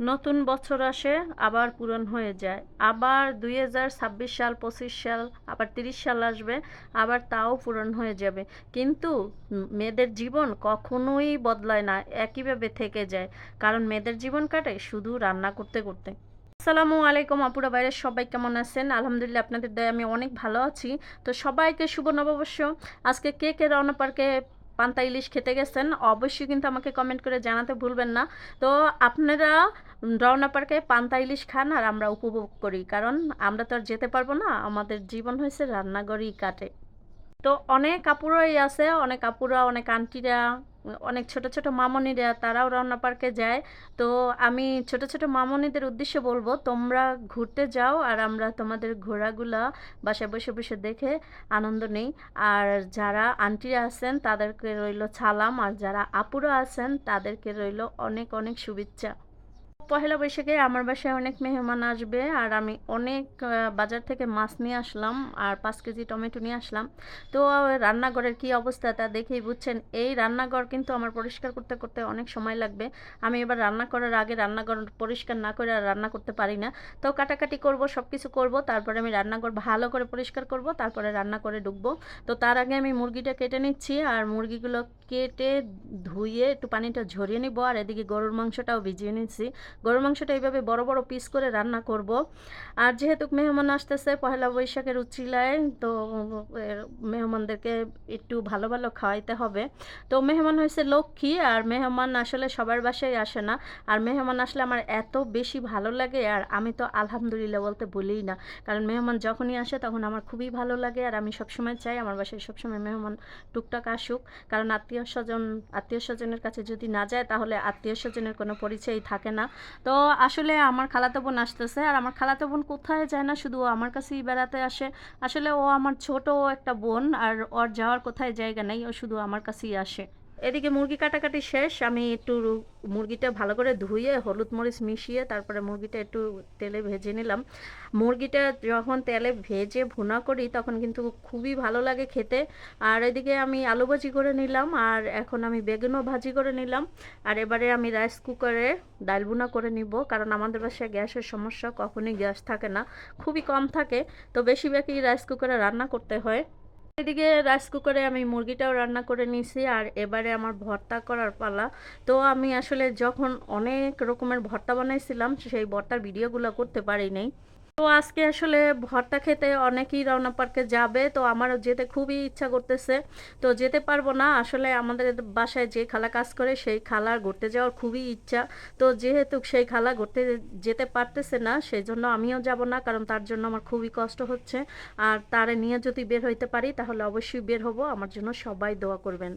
নতুন বছর আসে, আবার পূরণ হয়ে যায়। আবার দুই হাজার ছাব্বিশ সাল, পঁচিশ সাল, আবার তিরিশ সাল আসবে, আবার তাও পূরণ হয়ে যাবে। কিন্তু মেয়েদের জীবন কখনোই বদলায় না, একইভাবে থেকে যায়। কারণ মেয়েদের জীবন কাটে শুধু রান্না করতে করতে। আসসালামু আলাইকুম, আপুরা বাইরের সবাই কেমন আছেন? আলহামদুলিল্লাহ, আপনাদের দয়ে আমি অনেক ভালো আছি। তো সবাইকে শুভ নববর্ষ। আজকে কে কে রওনা পার্কে পান্তা ইলিশ খেতে গেছেন, অবশ্যই কিন্তু আমাকে কমেন্ট করে জানাতে ভুলবেন না। তো আপনারা রওনা পার্কে পান্তা ইলিশ খান আর আমরা উপভোগ করি, কারণ আমরা তো আর যেতে পারব না, আমাদের জীবন হয়েছে রান্নাঘরেই কাটে। তো অনেক কাপুরাই আছে, অনেক কাপুরা অনেক আন্টিরা, অনেক ছোট ছোট মামনিরা, তারাও রওনা পার্কে যায়। তো আমি ছোট ছোট মামনিদের উদ্দেশ্যে বলব, তোমরা ঘুরতে যাও আর আমরা তোমাদের ঘোরাগুলা বাসায় বসে বসে দেখে আনন্দ নেই। আর যারা আন্টিরা আছেন, তাদেরকে রইল সালাম, আর যারা আপুরা আছেন, তাদেরকে রইল অনেক অনেক শুভেচ্ছা। পহেলা বৈশাখে আমার বাসায় অনেক মেহমান আসবে আর আমি অনেক বাজার থেকে মাছ নিয়ে আসলাম আর পাঁচ কেজি টমেটো নিয়ে আসলাম। তো রান্নাঘরের কি অবস্থা তা দেখেই বুঝছেন। এই রান্নাঘর কিন্তু আমার পরিষ্কার করতে করতে অনেক সময় লাগবে। আমি এবার রান্না করার আগে রান্নাঘর পরিষ্কার না করে আর রান্না করতে পারি না। তো কাটাকাটি করব সব কিছু করব, তারপরে আমি রান্নাঘর ভালো করে পরিষ্কার করব, তারপরে রান্না করে ঢুকবো। তো তার আগে আমি মুরগিটা কেটে নিচ্ছি আর মুরগিগুলো কেটে ধুয়ে একটু পানিটা ঝরিয়ে নিব, আর এদিকে গরুর মাংসটাও ভিজিয়ে নিচ্ছি গরুর মাংসটা এইভাবে বড় বড় পিস করে রান্না করব। আর যেহেতু মেহমান আসতেছে, পহেলা বৈশাখের উচিলায়, তো মেহমানদেরকে একটু ভালো ভালো খাওয়াইতে হবে। তো মেহমান হয়েছে লক্ষ্মী, আর মেহমান আসলে সবার বাসায় আসে না। আর মেহমান আসলে আমার এত বেশি ভালো লাগে, আর আমি তো আলহামদুলিল্লাহ বলতে বলিই না। কারণ মেহমান যখনই আসে তখন আমার খুবই ভালো লাগে, আর আমি সবসময় চাই আমার বাসায় সবসময় মেহমান টুকটাক আসুক। কারণ আত্মীয় স্বজন আত্মীয় স্বজনের কাছে যদি না যায়, তাহলে আত্মীয় স্বজনের কোনো পরিচয়ই থাকে না। তো আসলে আমার খালাতো বোন আসতেছে, আর আমার খালাতো বোন কোথায় যায় না, শুধু আমার কাছেই বেড়াতে আসে। আসলে ও আমার ছোট একটা বোন, আর ওর যাওয়ার কোথায় জায়গা নেই, ও শুধু আমার কাছেই আসে। এদিকে মুরগি কাটাকাটি শেষ, আমি একটু মুরগিটা ভালো করে ধুয়ে, হলুদ মরিচ মিশিয়ে, তারপরে মুরগিটা একটু তেলে ভেজে নিলাম। মুরগিটা যখন তেলে ভেজে ভুনা করি, তখন কিন্তু খুবই ভালো লাগে খেতে। আর এদিকে আমি আলু ভাজি করে নিলাম, আর এখন আমি বেগুনও ভাজি করে নিলাম। আর এবারে আমি রাইস কুকারে ডাল ভুনা করে নিব, কারণ আমাদের বাসায় গ্যাসের সমস্যা, কখনই গ্যাস থাকে না, খুবই কম থাকে। তো বেশিরভাগই রাইস কুকারে রান্না করতে হয়। এদিকে রাইস কুকারে আমি মুরগিটাও রান্না করে নিয়েছি আর এবারে আমার ভর্তা করার পালা। তো আমি আসলে যখন অনেক রকমের ভর্তা বানাইছিলাম, সেই ভর্তার ভিডিওগুলো করতে পারি নাই তো আজকে আসলে ভর্তা খেতে অনেকেই রওনা পার্কে যাবে। তো আমারও যেতে খুবই ইচ্ছা করতেছে। তো যেতে পারব না। আসলে আমাদের বাসায় যে খালা কাজ করে, সেই খালার ঘুরতে যাওয়ার খুবই ইচ্ছা। তো যেহেতু সেই খালা ঘুরতে যেতে পারতেছে না সেই জন্য আমিও যাব না, কারণ তার জন্য আমার খুবই কষ্ট হচ্ছে। আর তারে নিয়ে যদি বের হইতে পারি, তাহলে অবশ্যই বের হব। আমার জন্য সবাই দোয়া করবেন।